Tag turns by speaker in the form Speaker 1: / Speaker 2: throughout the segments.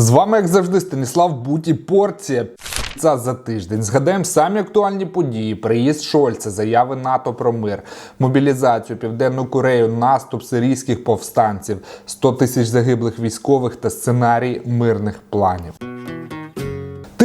Speaker 1: З вами, як завжди, Станіслав Буті. Порція піца за тиждень. Згадаємо самі актуальні події: приїзд Шольца, заяви НАТО про мир, мобілізацію Південну Корею, наступ сирійських повстанців, 100 тисяч загиблих військових та сценарій мирних планів.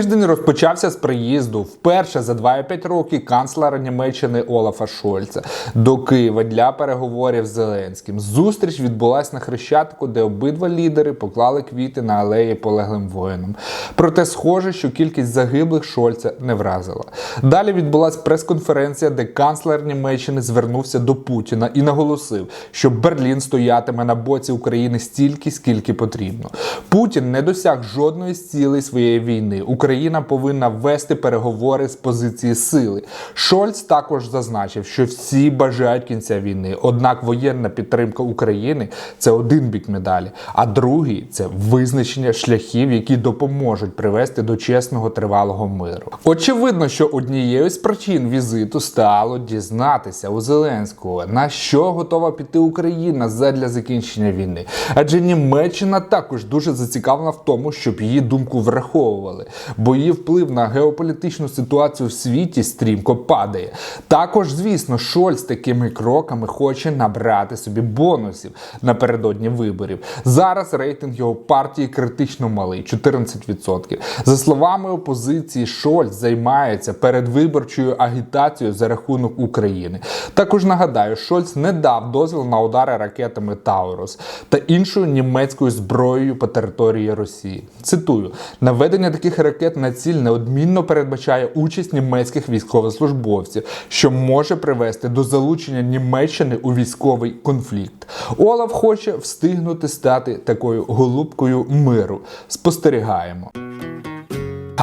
Speaker 1: Тиждень розпочався з приїзду вперше за 2,5 роки канцлера Німеччини Олафа Шольца до Києва для переговорів з Зеленським. Зустріч відбулась на Хрещатику, де обидва лідери поклали квіти на алеї полеглим воїнам. Проте схоже, що кількість загиблих Шольца не вразила. Далі відбулась прес-конференція, де канцлер Німеччини звернувся до Путіна і наголосив, що Берлін стоятиме на боці України стільки, скільки потрібно. Путін не досяг жодної з цілей своєї війни. Україна повинна вести переговори з позиції сили. Шольц також зазначив, що всі бажають кінця війни. Однак воєнна підтримка України це один бік медалі, а другий це визначення шляхів, які допоможуть привести до чесного тривалого миру. Очевидно, що однією з причин візиту стало дізнатися у Зеленського, на що готова піти Україна задля закінчення війни. Адже Німеччина також дуже зацікавлена в тому, щоб її думку враховували, бо її вплив на геополітичну ситуацію в світі стрімко падає. Також, звісно, Шольц такими кроками хоче набрати собі бонусів напередодні виборів. Зараз рейтинг його партії критично малий 14%. За словами опозиції, Шольц займається передвиборчою агітацією за рахунок України. Також нагадаю, Шольц не дав дозвіл на удари ракетами Таурус та іншою німецькою зброєю по території Росії. Цитую: наведення таких ракет на ціль неодмінно передбачає участь німецьких військовослужбовців, що може привести до залучення Німеччини у військовий конфлікт. Олаф хоче встигнути стати такою голубкою миру. Спостерігаємо.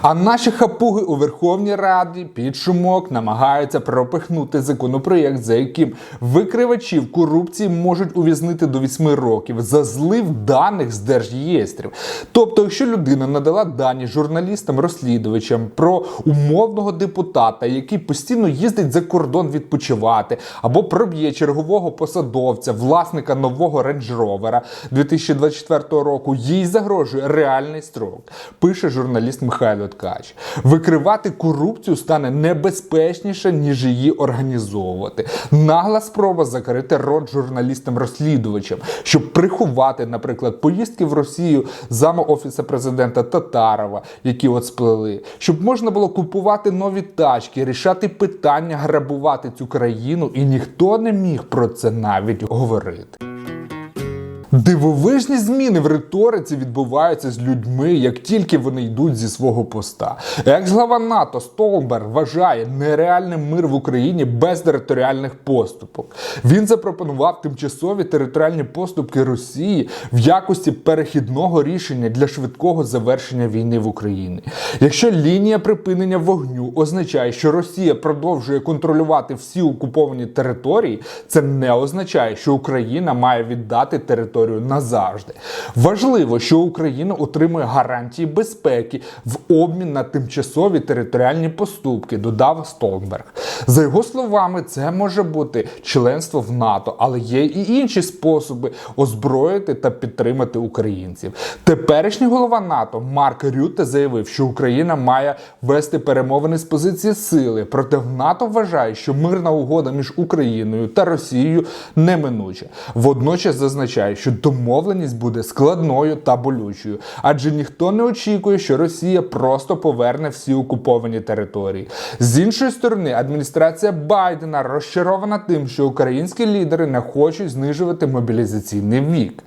Speaker 1: А наші хапуги у Верховній Раді під шумок намагаються пропихнути законопроєкт, за яким викривачів корупції можуть ув'язнити до 8 років за злив даних з держєстрів. Тобто, якщо людина надала дані журналістам-розслідувачам про умовного депутата, який постійно їздить за кордон відпочивати, або проб'є чергового посадовця, власника нового рейндж-ровера 2024 року, їй загрожує реальний строк. Пише журналіст Михайло Ткач. Викривати корупцію стане небезпечніше, ніж її організовувати. Нагла спроба закрити рот журналістам-розслідувачам, щоб приховати, наприклад, поїздки в Росію зама офіса президента Татарова, які от сплели, щоб можна було купувати нові тачки, рішати питання, грабувати цю країну, і ніхто не міг про це навіть говорити. Дивовижні зміни в риториці відбуваються з людьми, як тільки вони йдуть зі свого поста. Екс-глава НАТО Столберг вважає нереальним мир в Україні без територіальних поступок. Він запропонував тимчасові територіальні поступки Росії в якості перехідного рішення для швидкого завершення війни в Україні. Якщо лінія припинення вогню означає, що Росія продовжує контролювати всі окуповані території, це не означає, що Україна має віддати територію назавжди. Важливо, що Україна отримує гарантії безпеки в обмін на тимчасові територіальні поступки, додав Столнберг. За його словами, це може бути членство в НАТО, але є і інші способи озброїти та підтримати українців. Теперішній голова НАТО Марк Рютте заявив, що Україна має вести перемовини з позиції сили. Проте НАТО вважає, що мирна угода між Україною та Росією неминуча. Водночас зазначає, що домовленість буде складною та болючою, адже ніхто не очікує, що Росія просто поверне всі окуповані території. З іншої сторони, адміністрація Байдена розчарована тим, що українські лідери не хочуть знижувати мобілізаційний вік.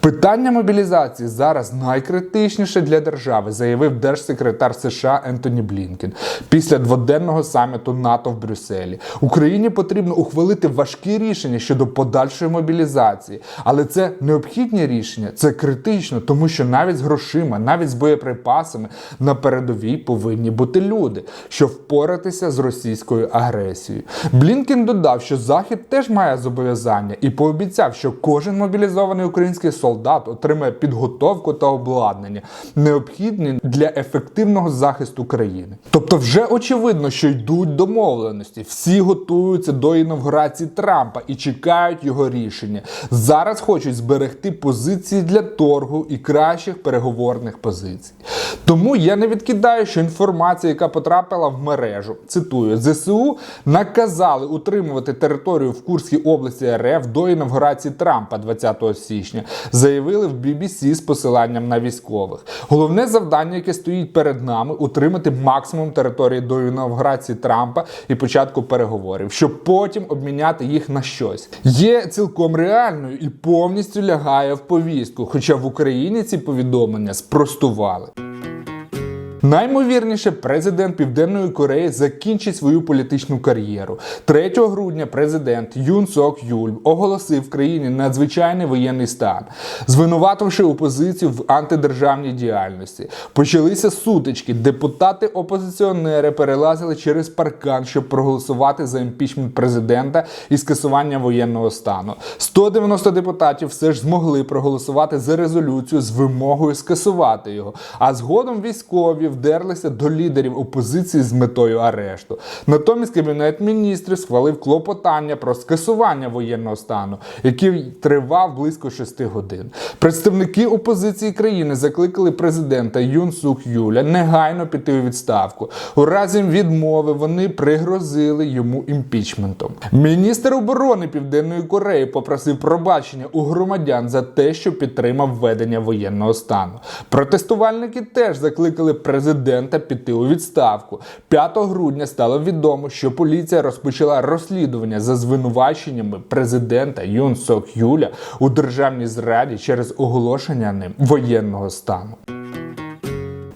Speaker 1: Питання мобілізації зараз найкритичніше для держави, заявив держсекретар США Ентоні Блінкен після дводенного саміту НАТО в Брюсселі. Україні потрібно ухвалити важкі рішення щодо подальшої мобілізації, але це необхідні рішення, це критично, тому що навіть з грошима, навіть з боєприпасами на передовій повинні бути люди, щоб впоратися з російською агресією. Блінкен додав, що Захід теж має зобов'язання і пообіцяв, що кожен мобілізований український солдат отримає підготовку та обладнання, необхідні для ефективного захисту країни. Тобто, вже очевидно, що йдуть домовленості. Всі готуються до інавгурації Трампа і чекають його рішення. Зараз хочуть зберегти позиції для торгу і кращих переговорних позицій. Тому я не відкидаю, що інформація, яка потрапила в мережу, цитую, ЗСУ наказали утримувати територію в Курській області РФ до інавгурації Трампа 20 січня, заявили в BBC з посиланням на військових. Головне завдання, яке стоїть перед нами, утримати максимум території до інавгурації Трампа і початку переговорів, щоб потім обміняти їх на щось. Є цілком реальною і повністю лягає в повістку. Хоча в Україні ці повідомлення спростували. Наймовірніше, президент Південної Кореї закінчить свою політичну кар'єру. 3 грудня президент Юн Сок Юль оголосив в країні надзвичайний воєнний стан, звинувативши опозицію в антидержавній діяльності. Почалися сутички. Депутати-опозиціонери перелазили через паркан, щоб проголосувати за імпічмент президента і скасування воєнного стану. 190 депутатів все ж змогли проголосувати за резолюцію з вимогою скасувати його. А згодом військові вдерлися до лідерів опозиції з метою арешту. Натомість кабінет міністрів схвалив клопотання про скасування воєнного стану, який тривав близько 6 годин. Представники опозиції країни закликали президента Юн Сук Юля негайно піти у відставку. У разі відмови вони пригрозили йому імпічментом. Міністр оборони Південної Кореї попросив пробачення у громадян за те, що підтримав введення воєнного стану. Протестувальники теж закликали президента піти у відставку. 5 грудня стало відомо, що поліція розпочала розслідування за звинуваченнями президента Юн Сок Юля у державній зраді через оголошення ним воєнного стану.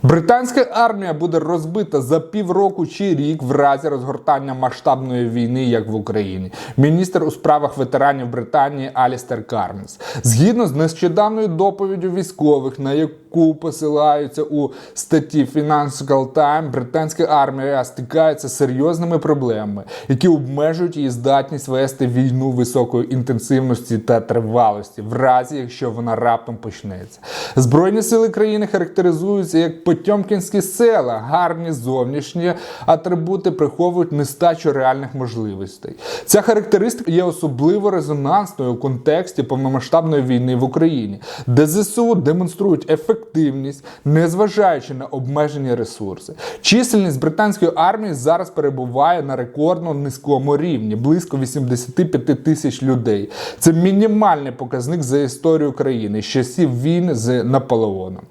Speaker 1: Британська армія буде розбита за півроку чи рік в разі розгортання масштабної війни, як в Україні. Міністр у справах ветеранів Британії Алістер Карнес. Згідно з нещодавною доповіддю військових, на яку посилаються у статті Financial Times, британська армія стикається з серйозними проблемами, які обмежують її здатність вести війну високої інтенсивності та тривалості, в разі якщо вона раптом почнеться. Збройні сили країни характеризуються як потьомкінські села, гарні зовнішні атрибути приховують нестачу реальних можливостей. Ця характеристика є особливо резонансною у контексті повномасштабної війни в Україні, де ЗСУ демонструють ефективність, незважаючи на обмежені ресурси. Чисельність британської армії зараз перебуває на рекордно низькому рівні близько 85 тисяч людей. Це мінімальний показник за історію країни з часів війни з Наполеоном.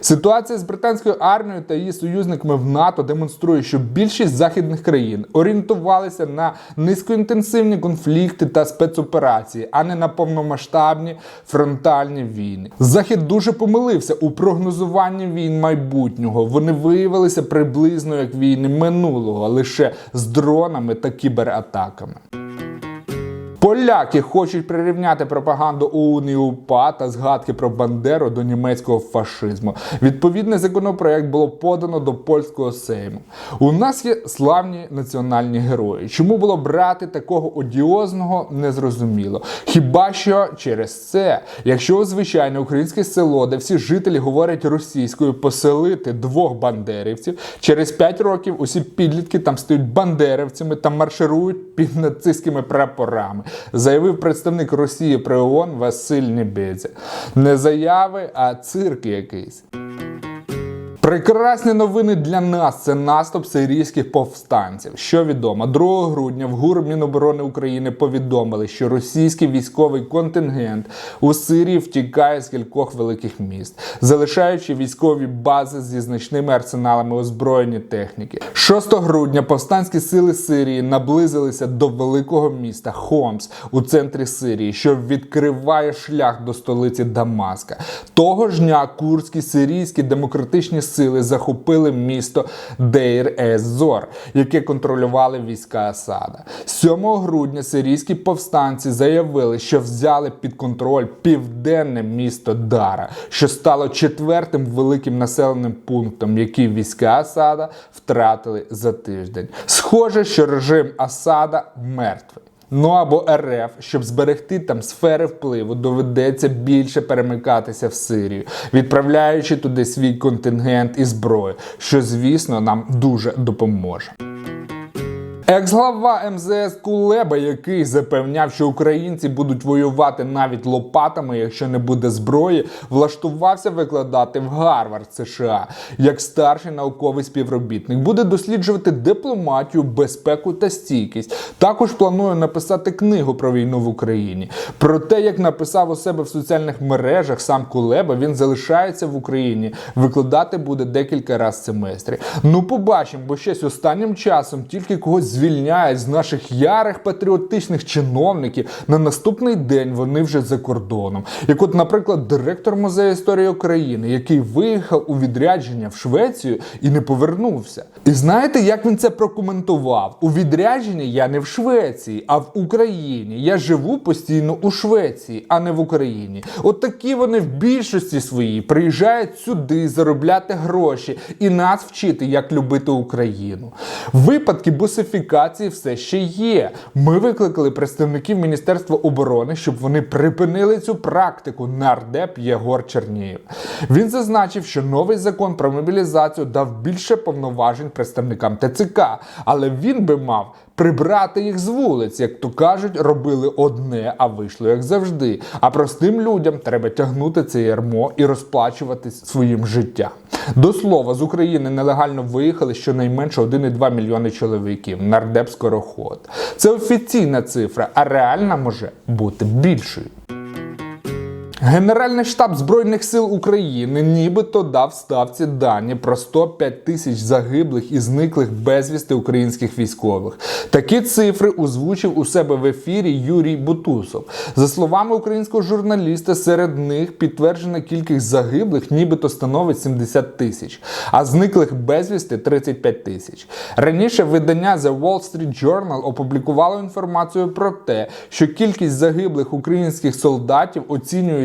Speaker 1: Ситуація з британською армією та її союзниками в НАТО демонструє, що більшість західних країн орієнтувалися на низькоінтенсивні конфлікти та спецоперації, а не на повномасштабні фронтальні війни. Захід дуже помилився у прогнозуванні війн майбутнього. Вони виявилися приблизно як війни минулого, лише з дронами та кібератаками. Поляки хочуть прирівняти пропаганду ОУН і УПА та згадки про Бандеру до німецького фашизму. Відповідний законопроект було подано до польського сейму. У нас є славні національні герої. Чому було брати такого одіозного, незрозуміло. Хіба що через це, якщо звичайне українське село, де всі жителі говорять російською, поселити двох бандерівців, через 5 років усі підлітки там стають бандерівцями та марширують під нацистськими прапорами заявив представник Росії при ООН Василь Небедзя. Не заяви, а цирк якийсь. Прекрасні новини для нас це наступ сирійських повстанців. Що відомо, 2 грудня в ГУР Міноборони України повідомили, що російський військовий контингент у Сирії втікає з кількох великих міст, залишаючи військові бази зі значними арсеналами озброєні техніки. 6 грудня повстанські сили Сирії наблизилися до великого міста Хомс у центрі Сирії, що відкриває шлях до столиці Дамаска. Того ж дня курські сирійські демократичні сили захопили місто Дейр Ез-Зор, яке контролювали війська Асада. 7 грудня сирійські повстанці заявили, що взяли під контроль південне місто Дара, що стало четвертим великим населеним пунктом, який війська Асада втратили за тиждень. Схоже, що режим Асада мертвий. Ну або РФ, щоб зберегти там сфери впливу, доведеться більше перемикатися в Сирію, відправляючи туди свій контингент і зброю, що, звісно, нам дуже допоможе. Екс-глава МЗС Кулеба, який запевняв, що українці будуть воювати навіть лопатами, якщо не буде зброї, влаштувався викладати в Гарвард США як старший науковий співробітник. Буде досліджувати дипломатію, безпеку та стійкість. Також планує написати книгу про війну в Україні. Про те, як написав у себе в соціальних мережах сам Кулеба, він залишається в Україні. Викладати буде декілька разів в семестрі. Ну, побачимо, бо щось останнім часом тільки когось звільняють з наших ярих патріотичних чиновників. На наступний день вони вже за кордоном. Як, от, наприклад, директор музею історії України, який виїхав у відрядження в Швецію і не повернувся. І знаєте, як він це прокоментував? У відрядженні я не в Швеції, а в Україні. Я живу постійно у Швеції, а не в Україні. От такі вони в більшості своїй приїжджають сюди заробляти гроші і нас вчити, як любити Україну. Випадки бусифікації все ще є. Ми викликали представників Міністерства оборони, щоб вони припинили цю практику. Нардеп Єгор Чернієв. Він зазначив, що новий закон про мобілізацію дав більше повноважень представникам ТЦК, але він би мав прибрати їх з вулиць, як то кажуть, робили одне, а вийшло як завжди. А простим людям треба тягнути це ярмо і розплачуватись своїм життям. До слова, з України нелегально виїхали щонайменше 1,2 мільйони чоловіків. Нардеп скороход. Це офіційна цифра, а реальна може бути більшою. Генеральний штаб Збройних сил України нібито дав ставці дані про 105 тисяч загиблих і зниклих безвісти українських військових. Такі цифри озвучив у себе в ефірі Юрій Бутусов. За словами українського журналіста, серед них підтверджена кількість загиблих нібито становить 70 тисяч, а зниклих безвісти 35 тисяч. Раніше видання The Wall Street Journal опублікувало інформацію про те, що кількість загиблих українських солдатів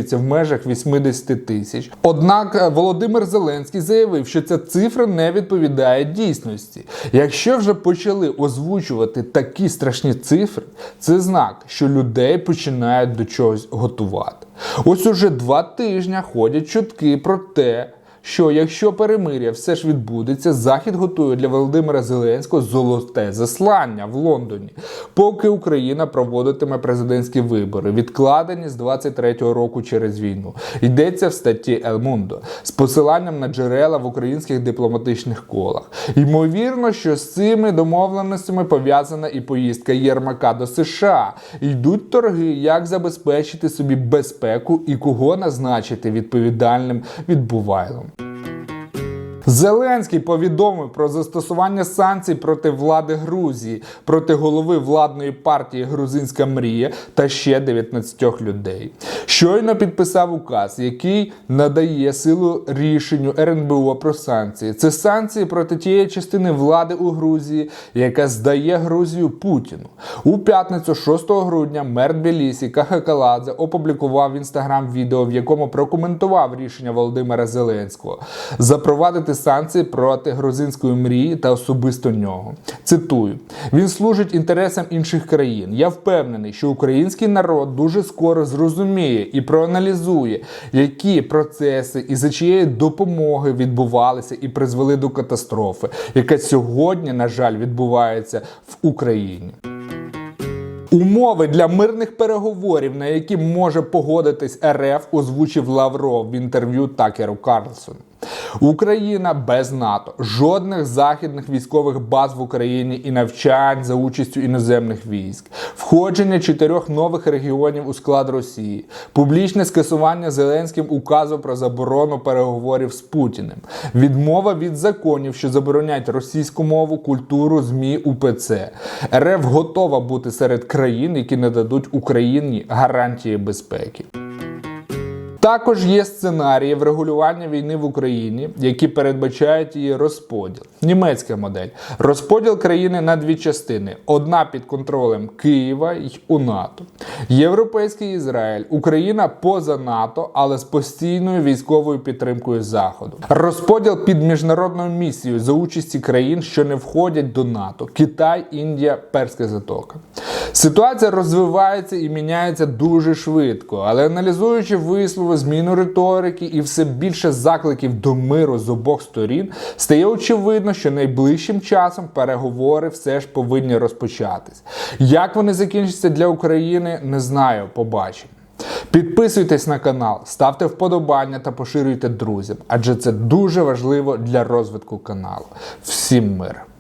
Speaker 1: оцінюється в межах 80 тисяч. Однак е, Володимир Зеленський заявив, що ця цифра не відповідає дійсності. Якщо вже почали озвучувати такі страшні цифри, це знак, що людей починають до чогось готувати. Ось уже два тижні ходять чутки про те що якщо перемир'я все ж відбудеться, Захід готує для Володимира Зеленського золоте заслання в Лондоні, поки Україна проводитиме президентські вибори, відкладені з 23-го року через війну. Йдеться в статті El Mundo з посиланням на джерела в українських дипломатичних колах. Ймовірно, що з цими домовленостями пов'язана і поїздка Єрмака до США. Йдуть торги, як забезпечити собі безпеку і кого назначити відповідальним відбувайлом. Зеленський повідомив про застосування санкцій проти влади Грузії, проти голови владної партії Грузинська мрія та ще 19 людей. Щойно підписав указ, який надає силу рішенню РНБО про санкції. Це санкції проти тієї частини влади у Грузії, яка здає Грузію Путіну. У п'ятницю, 6 грудня, мер Тбілісі Кахакаладзе опублікував в інстаграм відео, в якому прокоментував рішення Володимира Зеленського запровадити санкції проти грузинської мрії та особисто нього. Цитую: він служить інтересам інших країн. Я впевнений, що український народ дуже скоро зрозуміє і проаналізує, які процеси і за чиєї допомоги відбувалися і призвели до катастрофи, яка сьогодні, на жаль, відбувається в Україні. Умови для мирних переговорів, на які може погодитись РФ, озвучив Лавров в інтерв'ю Такеру Карлсону. Україна без НАТО, жодних західних військових баз в Україні і навчань за участю іноземних військ, входження чотирьох нових регіонів у склад Росії, публічне скасування Зеленським указу про заборону переговорів з Путіним, відмова від законів, що заборонять російську мову, культуру, змі УПЦ. РФ готова бути серед країн, які нададуть Україні гарантії безпеки. Також є сценарії врегулювання війни в Україні, які передбачають її розподіл. Німецька модель розподіл країни на дві частини: одна під контролем Києва й у НАТО, Європейський Ізраїль, Україна поза НАТО, але з постійною військовою підтримкою Заходу. Розподіл під міжнародною місією за участі країн, що не входять до НАТО: Китай, Індія, Перська Затока. Ситуація розвивається і міняється дуже швидко, але аналізуючи вислови, зміну риторики і все більше закликів до миру з обох сторін, стає очевидно, що найближчим часом переговори все ж повинні розпочатись. Як вони закінчаться для України, не знаю, побачимо. Підписуйтесь на канал, ставте вподобання та поширюйте друзям, адже це дуже важливо для розвитку каналу. Всім мир!